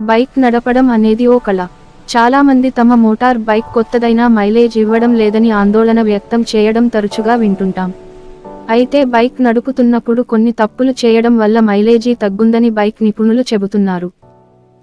Bike నడపడం అనేది ఓ కళ. చాలామంది తమ మోటార్ బైక్ కొత్తదైనా మైలేజ్ ఇవ్వడం లేదని ఆందోళన వ్యక్తం చేయడం తరచుగా వింటుంటాం. అయితే బైక్ నడుపుతున్నప్పుడు కొన్ని తప్పులు చేయడం వల్ల మైలేజీ తగ్గుందని బైక్ నిపుణులు చెబుతున్నారు.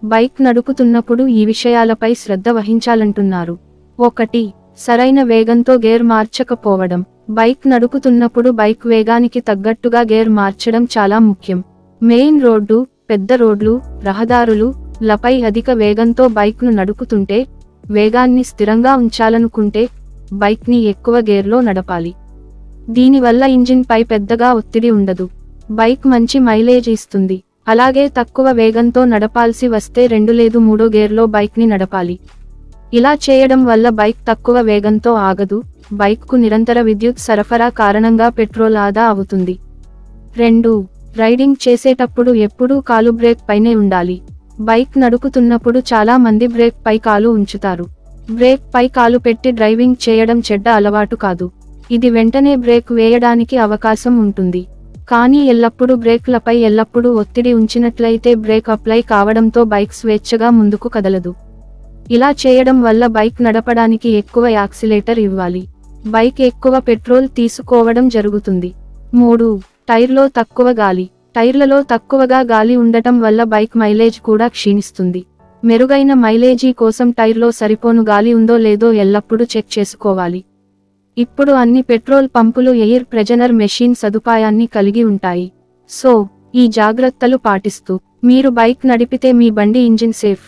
బైక్ నడుపుతున్నప్పుడు ఈ విషయాలపై శ్రద్ధ వహించాలంటున్నారు. ఒకటి సరైన వేగంతో గేర్ మార్చకపోవడం. బైక్ నడుపుతున్నప్పుడు బైక్ వేగానికి తగ్గట్టుగా గేర్ మార్చడం చాలా ముఖ్యం. మెయిన్ రోడ్డు పెద్ద రోడ్లు రహదారులు లపై అధిక వేగంతో బైక్ను నడుపుతుంటే వేగాన్ని స్థిరంగా ఉంచాలనుకుంటే బైక్ని ఎక్కువ గేర్లో నడపాలి. దీనివల్ల ఇంజిన్పై పెద్దగా ఒత్తిడి ఉండదు. బైక్ మంచి మైలేజ్ ఇస్తుంది. అలాగే తక్కువ వేగంతో నడపాల్సి వస్తే రెండు లేదు మూడో గేర్లో బైక్ని నడపాలి. ఇలా చేయడం వల్ల బైక్ తక్కువ వేగంతో ఆగదు. బైక్కు నిరంతర విద్యుత్ సరఫరా కారణంగా పెట్రోల్ ఆదా అవుతుంది. రెండు. రైడింగ్ చేసేటప్పుడు ఎప్పుడూ కాలు బ్రేక్ పైనే ఉండాలి. బైక్ నడుపుతున్నప్పుడు చాలా మంది బ్రేక్ పై కాలు ఉంచుతారు. బ్రేక్ పై కాలు పెట్టి డ్రైవింగ్ చేయడం చెడ్డ అలవాటు కాదు. ఇది వెంటనే బ్రేక్ వేయడానికి అవకాశం ఉంటుంది. కానీ ఎల్లప్పుడూ బ్రేక్లపై ఎల్లప్పుడూ ఒత్తిడి ఉంచినట్లయితే బ్రేక్ అప్లై కావడంతో బైక్ స్వేచ్ఛగా ముందుకు కదలదు. ఇలా చేయడం వల్ల బైక్ నడపడానికి ఎక్కువ యాక్సిలేటర్ ఇవ్వాలి. బైక్ ఎక్కువ పెట్రోల్ తీసుకోవడం జరుగుతుంది. మూడు టైర్లో తక్కువ గాలి. టైర్లలో తక్కువగా గాలి ఉండటం వల్ల బైక్ మైలేజ్ కూడా క్షీణిస్తుంది. మెరుగైన మైలేజీ కోసం టైర్లో సరిపోను గాలి ఉందో లేదో ఎల్లప్పుడూ చెక్ చేసుకోవాలి. ఇప్పుడు అన్ని పెట్రోల్ పంపులు ఎయిర్ ప్రెజనర్ మెషిన్ సదుపాయాన్ని కలిగి ఉంటాయి. సో ఈ జాగ్రత్తలు పాటిస్తూ మీరు బైక్ నడిపితే మీ బండి ఇంజిన్ సేఫ్.